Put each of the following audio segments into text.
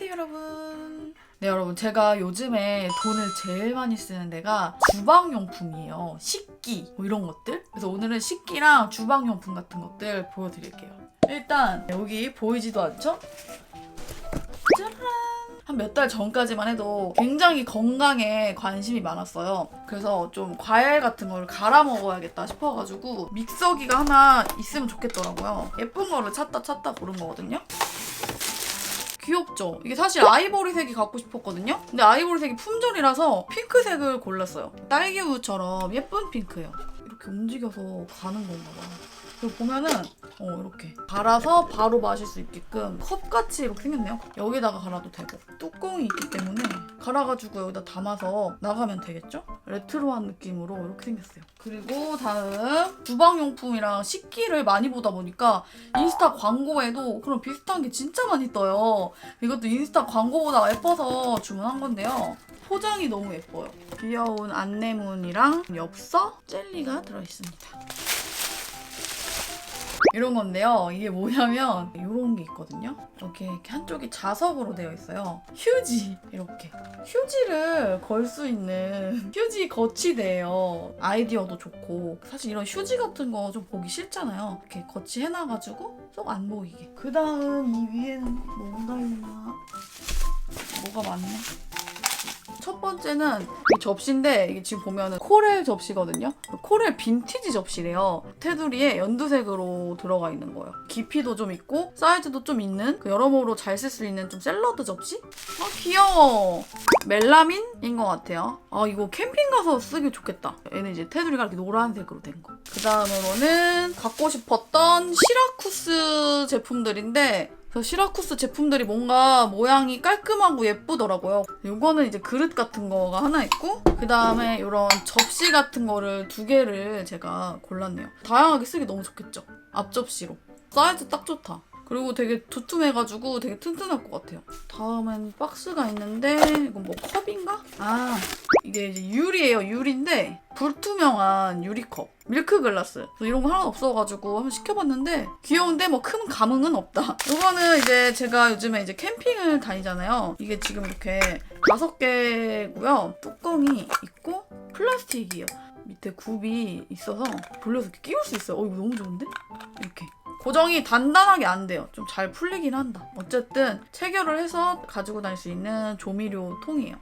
안녕하세요 여러분 네 여러분 제가 요즘에 돈을 제일 많이 쓰는 데가 주방용품이에요 식기 뭐 이런 것들 그래서 오늘은 식기랑 주방용품 같은 것들 보여드릴게요 일단 여기 보이지도 않죠? 짜란 한몇달 전까지만 해도 굉장히 건강에 관심이 많았어요. 그래서 좀 과일 같은 거를 갈아 먹어야겠다 싶어가지고 믹서기가 하나 있으면 좋겠더라고요. 예쁜 거를 찾다 찾다 고른 거거든요. 귀엽죠? 이게 사실 아이보리색이 갖고 싶었거든요? 근데 아이보리색이 품절이라서 핑크색을 골랐어요. 딸기우유처럼 예쁜 핑크예요. 이렇게 움직여서 가는 건가 봐. 그리고 보면은 어 이렇게 갈아서 바로 마실 수 있게끔 컵같이 이렇게 생겼네요. 여기다가 갈아도 되고 뚜껑이 있기 때문에 갈아가지고 여기다 담아서 나가면 되겠죠? 레트로한 느낌으로 이렇게 생겼어요. 그리고 다음 주방용품이랑 식기를 많이 보다 보니까 인스타 광고에도 그런 비슷한 게 진짜 많이 떠요. 이것도 인스타 광고보다 예뻐서 주문한 건데요. 포장이 너무 예뻐요. 귀여운 안내문이랑 엽서, 젤리가 들어있습니다. 이런 건데요. 이게 뭐냐면 이런 게 있거든요. 이렇게, 이렇게 한쪽이 자석으로 되어 있어요. 휴지 이렇게 휴지를 걸 수 있는 휴지 거치대예요. 아이디어도 좋고 사실 이런 휴지 같은 거 좀 보기 싫잖아요. 이렇게 거치 해놔가지고 쏙 안 보이게. 그 다음 이 위에는 뭔가 있나? 뭐가 많네. 첫 번째는 이 접시인데 이게 지금 보면은 코렐 접시거든요. 코렐 빈티지 접시래요. 테두리에 연두색으로 들어가 있는 거예요. 깊이도 좀 있고 사이즈도 좀 있는 그 여러모로 잘 쓸 수 있는 좀 샐러드 접시? 아 귀여워. 멜라민인 것 같아요. 아 이거 캠핑 가서 쓰기 좋겠다. 얘는 이제 테두리가 이렇게 노란색으로 된 거. 그 다음으로는 갖고 싶었던 시라쿠스 제품들인데 그 시라쿠스 제품들이 뭔가 모양이 깔끔하고 예쁘더라고요. 이거는 이제 그릇 같은 거가 하나 있고 그 다음에 이런 접시 같은 거를 두 개를 제가 골랐네요. 다양하게 쓰기 너무 좋겠죠. 앞접시로. 사이즈 딱 좋다. 그리고 되게 두툼해가지고 되게 튼튼할 것 같아요. 다음엔 박스가 있는데 이건 뭐 컵인가? 아 이게 이제 유리예요. 유리인데 불투명한 유리컵. 밀크 글라스. 이런 거 하나 없어가지고 한번 시켜봤는데 귀여운데 뭐 큰 감흥은 없다. 이거는 이제 제가 요즘에 이제 캠핑을 다니잖아요. 이게 지금 이렇게 다섯 개고요. 뚜껑이 있고 플라스틱이에요. 밑에 굽이 있어서 돌려서 이렇게 끼울 수 있어요. 어 이거 너무 좋은데? 이렇게. 고정이 단단하게 안 돼요. 좀 잘 풀리긴 한다. 어쨌든 체결을 해서 가지고 다닐 수 있는 조미료 통이에요.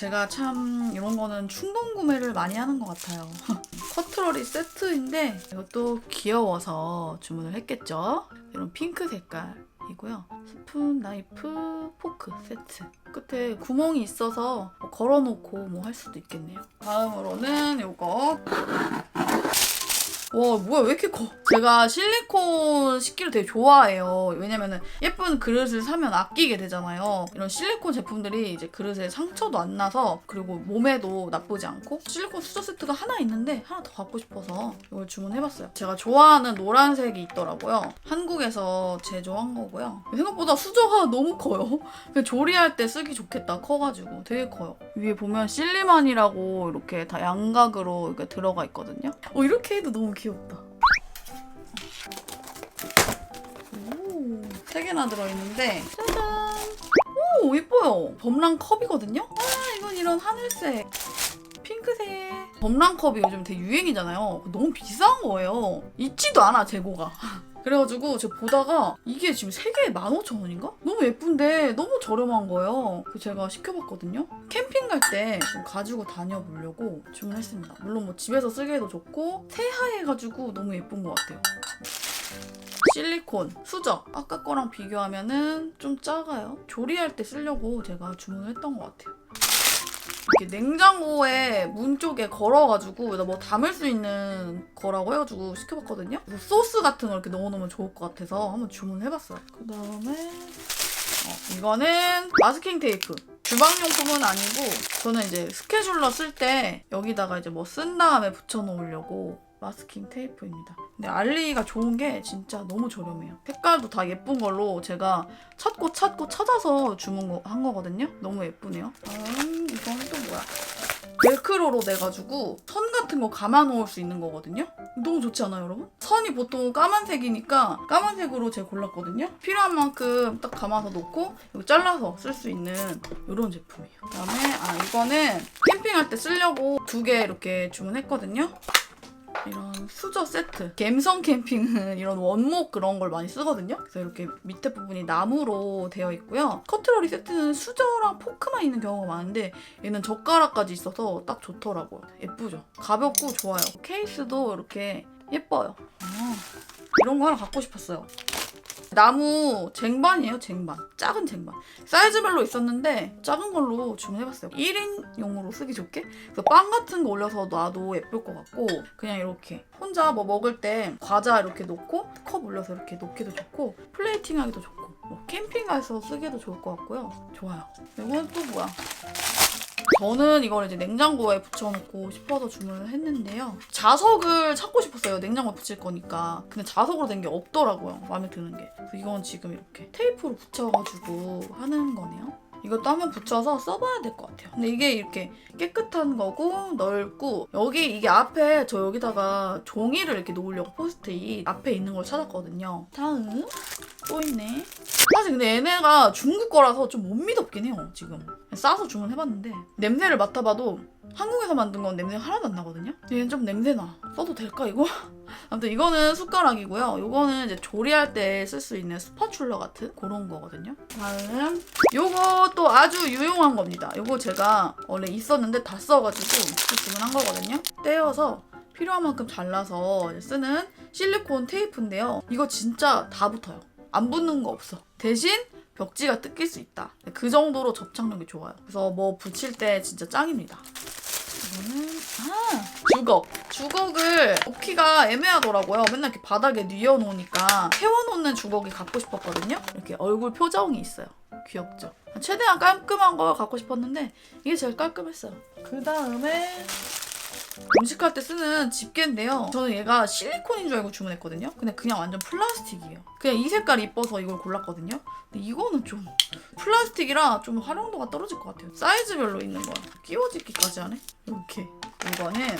제가 참 이런 거는 충동 구매를 많이 하는 것 같아요. 커트러리 세트인데 이것도 귀여워서 주문을 했겠죠. 이런 핑크 색깔이고요. 스푼, 나이프, 포크 세트. 끝에 구멍이 있어서 뭐 걸어놓고 뭐 할 수도 있겠네요. 다음으로는 이거 와 뭐야 왜 이렇게 커? 제가 실리콘 식기를 되게 좋아해요. 왜냐면은 예쁜 그릇을 사면 아끼게 되잖아요. 이런 실리콘 제품들이 이제 그릇에 상처도 안 나서 그리고 몸에도 나쁘지 않고 실리콘 수저 세트가 하나 있는데 하나 더 갖고 싶어서 이걸 주문해봤어요. 제가 좋아하는 노란색이 있더라고요. 한국에서 제조한 거고요. 생각보다 수저가 너무 커요. 조리할 때 쓰기 좋겠다 커가지고 되게 커요. 위에 보면 실리만이라고 이렇게 다 양각으로 이렇게 들어가 있거든요. 어 이렇게 해도 너무 귀엽다. 오, 세 개나 들어있는데 짜잔. 오 예뻐요. 범랑 컵이거든요. 아 이건 이런 하늘색. 핑크색. 범랑컵이 요즘 되게 유행이잖아요. 너무 비싼 거예요. 있지도 않아, 재고가. 그래가지고 제가 보다가 이게 지금 3개에 15,000원인가? 너무 예쁜데 너무 저렴한 거예요. 그래서 제가 시켜봤거든요. 캠핑 갈 때 좀 가지고 다녀보려고 주문했습니다. 물론 뭐 집에서 쓰기에도 좋고 새하얘가지고 너무 예쁜 것 같아요. 실리콘, 수저. 아까 거랑 비교하면은 좀 작아요. 조리할 때 쓰려고 제가 주문을 했던 것 같아요. 이렇게 냉장고에 문 쪽에 걸어가지고 나 뭐 담을 수 있는 거라고 해가지고 시켜봤거든요. 그래서 소스 같은 걸 이렇게 넣어놓으면 좋을 것 같아서 한번 주문해봤어요. 그 다음에 어, 이거는 마스킹 테이프. 주방용품은 아니고 저는 이제 스케줄러 쓸 때 여기다가 이제 뭐 쓴 다음에 붙여놓으려고 마스킹 테이프입니다. 근데 알리가 좋은 게 진짜 너무 저렴해요. 색깔도 다 예쁜 걸로 제가 찾고 찾고 찾아서 주문한 거거든요. 너무 예쁘네요. 다음 이건 또 뭐야? 벨크로로 돼가지고 선 같은 거 감아 놓을 수 있는 거거든요. 너무 좋지 않아요, 여러분? 선이 보통 까만색이니까 까만색으로 제가 골랐거든요. 필요한 만큼 딱 감아서 놓고 이거 잘라서 쓸 수 있는 이런 제품이에요. 그다음에 아 이거는 캠핑할 때 쓰려고 두 개 이렇게 주문했거든요. 이런 수저 세트. 갬성 캠핑은 이런 원목 그런 걸 많이 쓰거든요. 그래서 이렇게 밑에 부분이 나무로 되어 있고요. 커트러리 세트는 수저랑 포크만 있는 경우가 많은데 얘는 젓가락까지 있어서 딱 좋더라고요. 예쁘죠? 가볍고 좋아요. 케이스도 이렇게 예뻐요. 아, 이런 거 하나 갖고 싶었어요. 나무 쟁반이에요, 쟁반. 작은 쟁반. 사이즈별로 있었는데 작은 걸로 주문해봤어요. 1인용으로 쓰기 좋게. 그래서 빵 같은 거 올려서 놔도 예쁠 것 같고 그냥 이렇게 혼자 뭐 먹을 때 과자 이렇게 놓고 컵 올려서 이렇게 놓기도 좋고 플레이팅하기도 좋고 뭐 캠핑 가서 쓰기도 좋을 것 같고요. 좋아요. 이건 또 뭐야? 저는 이걸 이제 냉장고에 붙여놓고 싶어서 주문을 했는데요. 자석을 찾고 싶었어요. 냉장고에 붙일 거니까. 근데 자석으로 된 게 없더라고요. 마음에 드는 게. 이건 지금 이렇게 테이프로 붙여가지고 하는 거네요. 이것도 한번 붙여서 써봐야 될 것 같아요. 근데 이게 이렇게 깨끗한 거고 넓고 여기 이게 앞에 저 여기다가 종이를 이렇게 놓으려고 포스트잇 앞에 있는 걸 찾았거든요. 다음 또 있네. 사실 근데 얘네가 중국 거라서 좀 못 믿었긴 해요 지금 싸서 주문해봤는데 냄새를 맡아봐도 한국에서 만든 건 냄새 하나도 안 나거든요 얘는 좀 냄새나 써도 될까 이거? 아무튼 이거는 숟가락이고요 이거는 이제 조리할 때 쓸 수 있는 스파츌러 같은 그런 거거든요 다음 또 아주 유용한 겁니다 요거 제가 원래 있었는데 다 써가지고 또 주문한 거거든요 떼어서 필요한 만큼 잘라서 쓰는 실리콘 테이프인데요 이거 진짜 다 붙어요 안 붙는 거 없어. 대신 벽지가 뜯길 수 있다. 그 정도로 접착력이 좋아요. 그래서 뭐 붙일 때 진짜 짱입니다. 이거는 아 주걱. 주걱을 놓기가 애매하더라고요. 맨날 이렇게 바닥에 뉘어놓으니까 세워놓는 주걱이 갖고 싶었거든요. 이렇게 얼굴 표정이 있어요. 귀엽죠? 최대한 깔끔한 걸 갖고 싶었는데 이게 제일 깔끔했어요. 그 다음에 음식할 때 쓰는 집게인데요. 저는 얘가 실리콘인 줄 알고 주문했거든요. 근데 그냥 완전 플라스틱이에요. 그냥 이 색깔이 이뻐서 이걸 골랐거든요. 근데 이거는 좀 플라스틱이라 좀 활용도가 떨어질 것 같아요. 사이즈별로 있는 거야. 끼워지기까지 하네. 이렇게. 이거는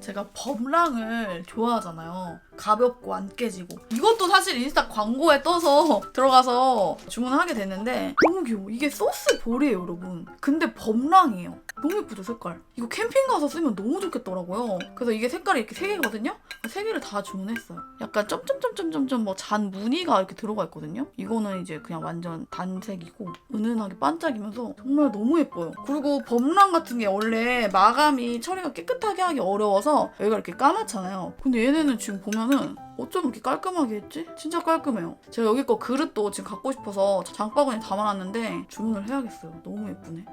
제가 범랑을 좋아하잖아요. 가볍고 안 깨지고. 이것도 사실 인스타 광고에 떠서 들어가서 주문을 하게 됐는데 너무 귀여워. 이게 소스 볼이에요, 여러분. 근데 범랑이에요. 너무 예쁘죠, 색깔. 이거 캠핑 가서 쓰면 너무 좋겠더라고요. 그래서 이게 색깔이 이렇게 세 개거든요. 세 개를 다 주문했어요. 약간 점점점점점점 뭐 잔 무늬가 이렇게 들어가 있거든요. 이거는 이제 그냥 완전 단색이고 은은하게 반짝이면서 정말 너무 예뻐요. 그리고 범랑 같은 게 원래 마감이 처리가 깨끗하게 하기 어려워 서 여기가 이렇게 까맣잖아요. 근데 얘네는 지금 보면은 어쩜 이렇게 깔끔하게 했지? 진짜 깔끔해요. 제가 여기 거 그릇도 지금 갖고 싶어서 장바구니에 담아놨는데 주문을 해야겠어요. 너무 예쁘네.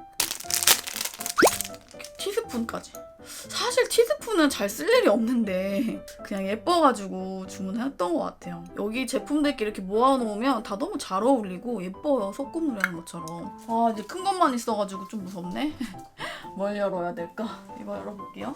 티스푼까지. 사실 티스푼은 잘 쓸 일이 없는데 그냥 예뻐가지고 주문했던 것 같아요. 여기 제품들끼리 이렇게 모아놓으면 다 너무 잘 어울리고 예뻐요. 소꿉놀이 하는 것처럼. 아 이제 큰 것만 있어가지고 좀 무섭네. 뭘 열어야 될까? 이거 열어볼게요.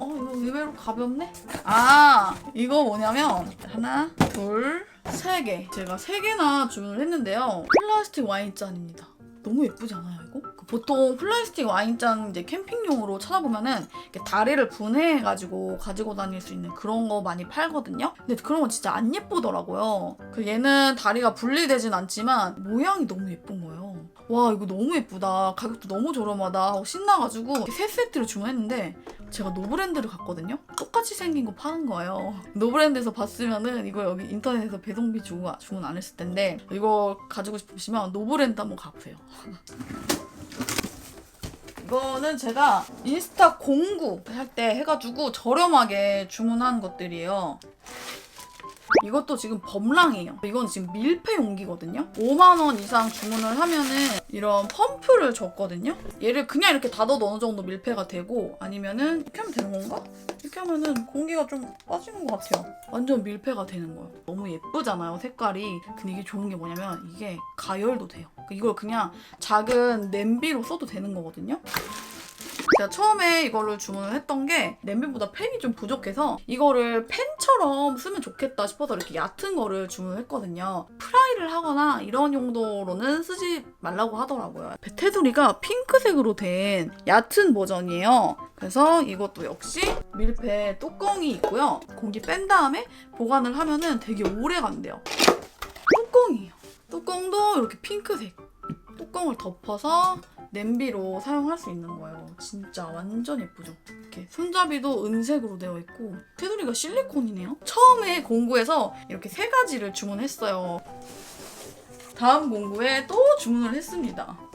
어 이거 의외로 가볍네. 아 이거 뭐냐면 하나 둘세 개. 제가 세 개나 주문을 했는데요. 플라스틱 와인잔입니다. 너무 예쁘지 않아요 이거? 그 보통 플라스틱 와인잔 이제 캠핑용으로 찾아보면은 다리를 분해해가지고 가지고 다닐 수 있는 그런 거 많이 팔거든요. 근데 그런 건 진짜 안 예쁘더라고요. 그 얘는 다리가 분리되진 않지만 모양이 너무 예쁜 거예요. 와 이거 너무 예쁘다. 가격도 너무 저렴하다 신나가지고 세 세트를 주문했는데 제가 노브랜드를 갔거든요. 똑같이 생긴 거 파는 거예요. 노브랜드에서 봤으면은 이거 여기 인터넷에서 배송비 주고 주문 안 했을 텐데 이거 가지고 싶으시면 노브랜드 한번 가보세요. 이거는 제가 인스타 공구 할 때 해가지고 저렴하게 주문한 것들이에요. 이것도 지금 범랑이에요. 이건 지금 밀폐 용기거든요. 5만 원 이상 주문을 하면은 이런 펌프를 줬거든요. 얘를 그냥 이렇게 닫아도 어느 정도 밀폐가 되고 아니면은 이렇게 하면 되는 건가? 이렇게 하면은 공기가 좀 빠지는 것 같아요. 완전 밀폐가 되는 거예요. 너무 예쁘잖아요, 색깔이. 근데 이게 좋은 게 뭐냐면 이게 가열도 돼요. 이걸 그냥 작은 냄비로 써도 되는 거거든요. 제가 처음에 이거를 주문을 했던 게 냄비보다 팬이 좀 부족해서 이거를 팬처럼 쓰면 좋겠다 싶어서 이렇게 얕은 거를 주문했거든요. 프라이를 하거나 이런 용도로는 쓰지 말라고 하더라고요. 테두리가 핑크색으로 된 얕은 버전이에요. 그래서 이것도 역시 밀폐 뚜껑이 있고요. 공기 뺀 다음에 보관을 하면은 되게 오래 간대요. 뚜껑이에요. 뚜껑도 이렇게 핑크색. 뚜껑을 덮어서 냄비로 사용할 수 있는 거예요. 진짜 완전 예쁘죠? 이렇게 손잡이도 은색으로 되어 있고 테두리가 실리콘이네요. 처음에 공구에서 이렇게 세 가지를 주문했어요. 다음 공구에 또 주문을 했습니다.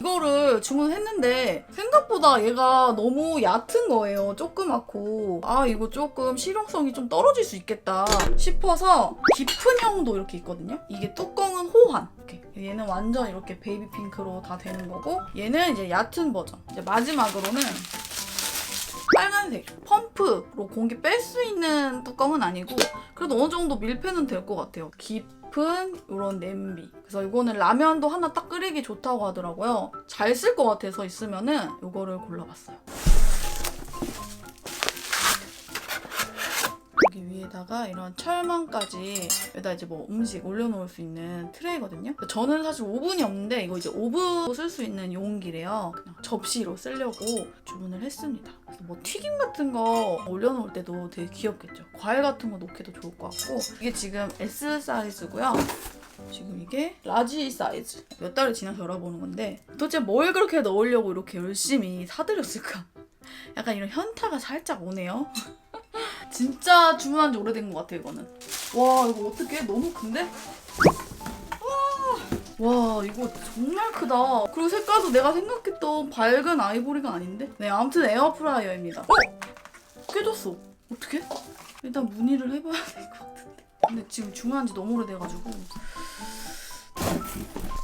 이거를 주문했는데 생각보다 얘가 너무 얕은 거예요. 조그맣고 아 이거 조금 실용성이 좀 떨어질 수 있겠다 싶어서 깊은 형도 이렇게 있거든요. 이게 뚜껑은 호환. 이렇게. 얘는 완전 이렇게 베이비 핑크로 다 되는 거고 얘는 이제 얕은 버전. 이제 마지막으로는 빨간색 펌프로 공기 뺄 수 있는 뚜껑은 아니고 그래도 어느 정도 밀폐는 될 것 같아요. 깊 은 이런 냄비. 그래서 이거는 라면도 하나 딱 끓이기 좋다고 하더라고요. 잘 쓸 것 같아서 있으면은 이거를 골라봤어요. 여기 위에다가 이런 철망까지 여기다 이제 뭐 음식 올려놓을 수 있는 트레이거든요. 저는 사실 오븐이 없는데 이거 이제 오븐 쓸 수 있는 용기래요. 그냥 접시로 쓰려고 주문을 했습니다. 그래서 뭐 튀김 같은 거 올려놓을 때도 되게 귀엽겠죠. 과일 같은 거 넣기도 좋을 것 같고 이게 지금 S 사이즈고요. 지금 이게 라지 사이즈 몇 달을 지나서 열어보는 건데 도대체 뭘 그렇게 넣으려고 이렇게 열심히 사드렸을까 약간 이런 현타가 살짝 오네요 진짜 주문한 지 오래된 것 같아 이거는. 와 이거 어떻게 너무 큰데? 와, 와 이거 정말 크다. 그리고 색깔도 내가 생각했던 밝은 아이보리가 아닌데? 네 아무튼 에어프라이어입니다. 어? 깨졌어. 어떻게? 일단 문의를 해봐야 될 것 같은데. 근데 지금 주문한 지 너무 오래돼가지고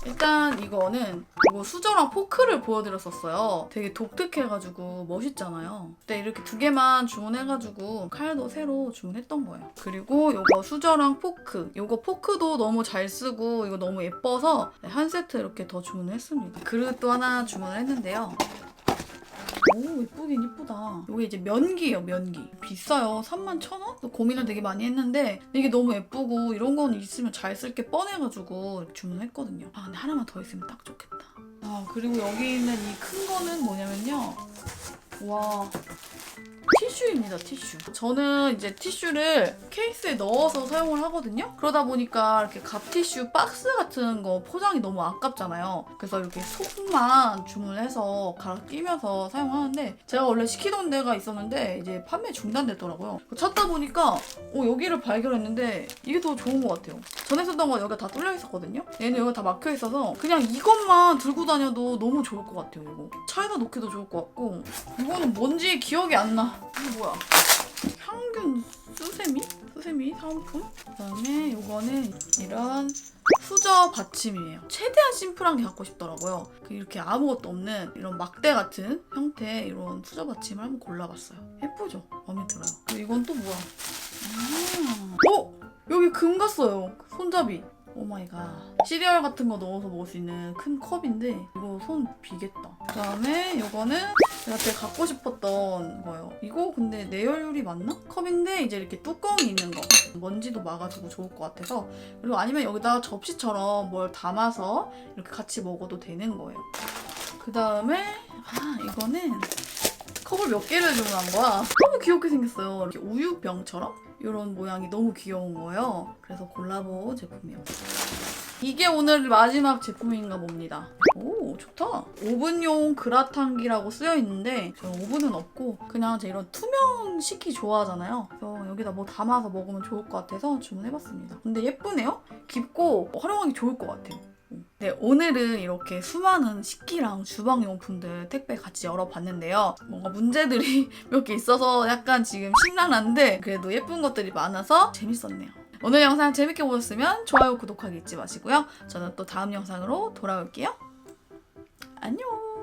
일단 이거는 이거 수저랑 포크를 보여드렸었어요. 되게 독특해가지고 멋있잖아요. 그때 이렇게 두 개만 주문해가지고 칼도 새로 주문했던 거예요. 그리고 이거 수저랑 포크. 이거 포크도 너무 잘 쓰고 이거 너무 예뻐서 한 세트 이렇게 더 주문했습니다. 그릇도 하나 주문을 했는데요. 오 예쁘긴 예쁘다. 이게 이제 면기예요 면기. 비싸요. 31,000원? 고민을 되게 많이 했는데 이게 너무 예쁘고 이런 거는 있으면 잘 쓸 게 뻔해가지고 주문했거든요. 아 근데 하나만 더 있으면 딱 좋겠다. 아 그리고 여기 있는 이 큰 거는 뭐냐면요. 와 티슈입니다 티슈. 저는 이제 티슈를 케이스에 넣어서 사용을 하거든요. 그러다 보니까 이렇게 갑 티슈 박스 같은 거 포장이 너무 아깝잖아요. 그래서 이렇게 속만 주문해서 갈아 끼면서 사용하는데 제가 원래 시키던 데가 있었는데 이제 판매 중단됐더라고요. 찾다 보니까 어, 여기를 발견했는데 이게 더 좋은 것 같아요. 전에 쓰던 건 여기가 다 뚫려 있었거든요. 얘는 여기가 다 막혀 있어서 그냥 이것만 들고 다녀도 너무 좋을 것 같아요 이거. 차에다 놓기도 좋을 것 같고. 이거는 뭔지 기억이 안 나. 이거 뭐야? 향균 수세미? 수세미 사은품? 그다음에 이거는 이런 수저 받침이에요. 최대한 심플한 게 갖고 싶더라고요. 그 이렇게 아무것도 없는 이런 막대 같은 형태의 이런 수저 받침을 한번 골라봤어요. 예쁘죠? 마음에 들어요. 이건 또 뭐야? 아, 어? 여기 금 갔어요. 손잡이. 오마이갓. 시리얼 같은 거 넣어서 먹을 수 있는 큰 컵인데 이거 손 비겠다. 그 다음에 이거는 제가 되게 갖고 싶었던 거예요. 이거 근데 내열율이 맞나? 컵인데 이제 이렇게 뚜껑이 있는 거. 먼지도 막아주고 좋을 것 같아서. 그리고 아니면 여기다 접시처럼 뭘 담아서 이렇게 같이 먹어도 되는 거예요. 그 다음에 아 이거는 컵을 몇 개를 주문한 거야. 너무 귀엽게 생겼어요. 이렇게 우유병처럼 이런 모양이 너무 귀여운 거예요. 그래서 골라본 제품이에요. 이게 오늘 마지막 제품인가 봅니다. 오 좋다. 오븐용 그라탕기라고 쓰여 있는데 저는 오븐은 없고 그냥 제 이런 투명 식기 좋아하잖아요. 그래서 여기다 뭐 담아서 먹으면 좋을 것 같아서 주문해봤습니다. 근데 예쁘네요. 깊고 활용하기 좋을 것 같아요. 네, 오늘은 이렇게 수많은 식기랑 주방용품들 택배 같이 열어봤는데요. 뭔가 문제들이 몇 개 있어서 약간 지금 심란한데 그래도 예쁜 것들이 많아서 재밌었네요. 오늘 영상 재밌게 보셨으면 좋아요, 구독하기 잊지 마시고요. 저는 또 다음 영상으로 돌아올게요. 안녕!